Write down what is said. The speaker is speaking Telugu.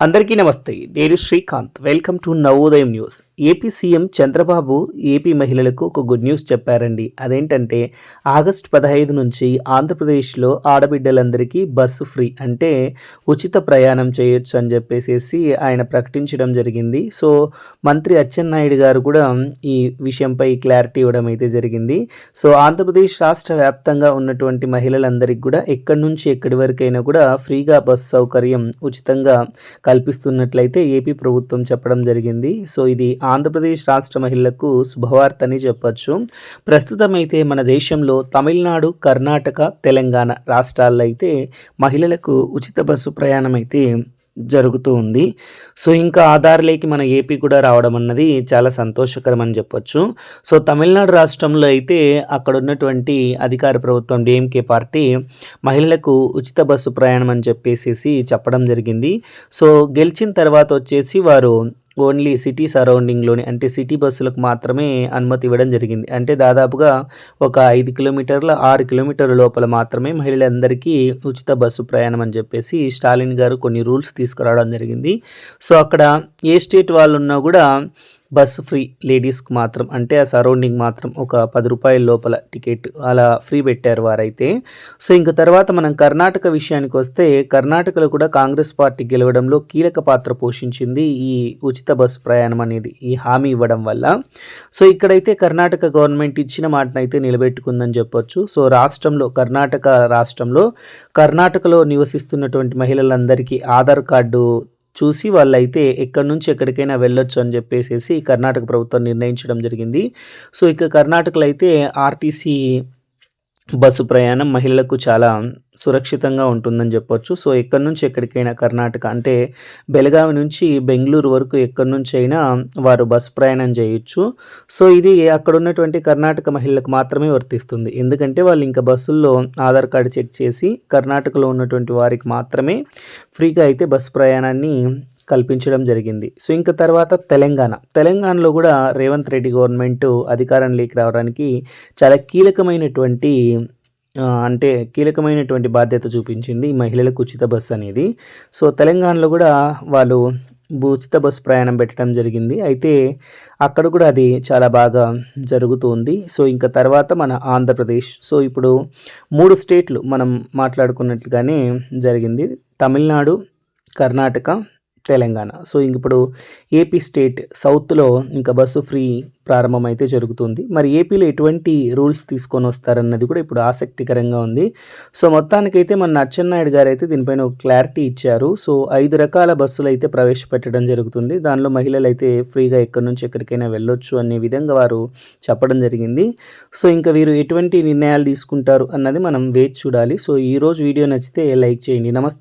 అందరికీ నమస్తే. నేను Srikanth. Welcome to Navodayam news. AP CM Chandrababu AP మహిళలకు ఒక గుడ్ న్యూస్ చెప్పారండి. అదేంటంటే ఆగస్టు పదహైదు నుంచి ఆంధ్రప్రదేశ్లో ఆడబిడ్డలందరికీ బస్సు ఫ్రీ అంటే ఉచిత ప్రయాణం చేయొచ్చు అని చెప్పేసి ఆయన ప్రకటించడం జరిగింది. సో మంత్రి అచ్చెన్నాయుడు గారు కూడా ఈ విషయంపై క్లారిటీ ఇవ్వడం అయితే జరిగింది. సో ఆంధ్రప్రదేశ్ రాష్ట్ర వ్యాప్తంగా ఉన్నటువంటి మహిళలందరికీ కూడా ఎక్కడి నుంచి ఎక్కడి వరకైనా కూడా ఫ్రీగా బస్సు సౌకర్యం ఉచితంగా కల్పిస్తున్నట్లయితే ఏపీ ప్రభుత్వం చెప్పడం జరిగింది. సో ఇది ఆంధ్రప్రదేశ్ రాష్ట్ర మహిళలకు శుభవార్త అని చెప్పొచ్చు. ప్రస్తుతం అయితే మన దేశంలో తమిళనాడు కర్ణాటక తెలంగాణ రాష్ట్రాల్లో అయితే మహిళలకు ఉచిత బస్సు ప్రయాణం అయితే జరుగుతూ ఉంది. సో ఇంకా ఆధార్లేకి మన ఏపీ కూడా రావడం అన్నది చాలా సంతోషకరం అని చెప్పొచ్చు. సో తమిళనాడు రాష్ట్రంలో అయితే అక్కడ ఉన్నటువంటి అధికార ప్రభుత్వం డిఎంకే పార్టీ మహిళలకు ఉచిత బస్సు ప్రయాణం అని చెప్పేసి చెప్పడం జరిగింది. సో గెలిచిన తర్వాత వచ్చేసి వారు ఓన్లీ సిటీ సరౌండింగ్లోని అంటే సిటీ బస్సులకు మాత్రమే అనుమతి ఇవ్వడం జరిగింది. అంటే దాదాపుగా ఒక ఐదు కిలోమీటర్ల ఆరు కిలోమీటర్ల లోపల మాత్రమే మహిళలందరికీ ఉచిత బస్సు ప్రయాణం అని చెప్పేసి స్టాలిన్ గారు కొన్ని రూల్స్ తీసుకురావడం జరిగింది. సో అక్కడ ఏ స్టేట్ వాళ్ళు ఉన్నా కూడా బస్సు ఫ్రీ లేడీస్కి మాత్రం అంటే ఆ సరౌండింగ్ మాత్రం ఒక పది రూపాయల లోపల టికెట్ అలా ఫ్రీ పెట్టారు వారైతే. సో ఇంక తర్వాత మనం కర్ణాటక విషయానికి వస్తే కర్ణాటకలో కూడా కాంగ్రెస్ పార్టీ గెలవడంలో కీలక పాత్ర పోషించింది ఈ ఉచిత బస్సు ప్రయాణం అనేది ఈ హామీ ఇవ్వడం వల్ల. సో ఇక్కడైతే కర్ణాటక గవర్నమెంట్ ఇచ్చిన మాటనైతే నిలబెట్టుకుందని చెప్పొచ్చు. సో రాష్ట్రంలో కర్ణాటక రాష్ట్రంలో కర్ణాటకలో నివసిస్తున్నటువంటి మహిళలందరికీ ఆధార్ కార్డు చూసి వాళ్ళైతే ఎక్కడి నుంచి ఎక్కడికైనా వెళ్ళొచ్చు అని చెప్పేసి కర్ణాటక ప్రభుత్వం నిర్ణయించడం జరిగింది. సో ఇక కర్ణాటకలో అయితే ఆర్టీసీ బస్సు ప్రయాణం మహిళలకు చాలా సురక్షితంగా ఉంటుందని చెప్పొచ్చు. సో ఎక్కడి నుంచి ఎక్కడికైనా కర్ణాటక అంటే బెలగావి నుంచి బెంగళూరు వరకు ఎక్కడి నుంచి అయినా వారు బస్సు ప్రయాణం చేయొచ్చు. సో ఇది అక్కడ ఉన్నటువంటి కర్ణాటక మహిళలకు మాత్రమే వర్తిస్తుంది. ఎందుకంటే వాళ్ళు ఇంకా బస్సుల్లో ఆధార్ కార్డు చెక్ చేసి కర్ణాటకలో ఉన్నటువంటి వారికి మాత్రమే ఫ్రీగా అయితే బస్సు ప్రయాణాన్ని కల్పించడం జరిగింది. సో ఇంకా తర్వాత తెలంగాణ. తెలంగాణలో కూడా రేవంత్ రెడ్డి గవర్నమెంట్ అధికారంలోకి రావడానికి చాలా కీలకమైనటువంటి అంటే కీలకమైనటువంటి బాధ్యత చూపించింది మహిళలకు ఉచిత బస్సు అనేది. సో తెలంగాణలో కూడా వాళ్ళు ఉచిత బస్సు ప్రయాణం పెట్టడం జరిగింది. అయితే అక్కడ కూడా అది చాలా బాగా జరుగుతుంది. సో ఇంకా తర్వాత మన ఆంధ్రప్రదేశ్. సో ఇప్పుడు మూడు స్టేట్లు మనం మాట్లాడుకున్నట్లుగానే జరిగింది. తమిళనాడు కర్ణాటక తెలంగాణ. సో ఇంక ఇప్పుడు ఏపీ స్టేట్ సౌత్లో ఇంకా బస్సు ఫ్రీ ప్రారంభం అయితే జరుగుతుంది. మరి ఏపీలో ఎటువంటి రూల్స్ తీసుకొని వస్తారన్నది కూడా ఇప్పుడు ఆసక్తికరంగా ఉంది. సో మొత్తానికైతే మన అచ్చెన్నాయుడు గారు అయితే దీనిపైన ఒక క్లారిటీ ఇచ్చారు. సో ఐదు రకాల బస్సులు అయితే ప్రవేశపెట్టడం జరుగుతుంది. దానిలో మహిళలు అయితే ఫ్రీగా ఎక్కడి నుంచి ఎక్కడికైనా వెళ్ళొచ్చు అనే విధంగా వారు చెప్పడం జరిగింది. సో ఇంకా వీరు ఎటువంటి నిర్ణయాలు తీసుకుంటారు అన్నది మనం వేచి చూడాలి. సో ఈరోజు వీడియో నచ్చితే లైక్ చేయండి. నమస్తే.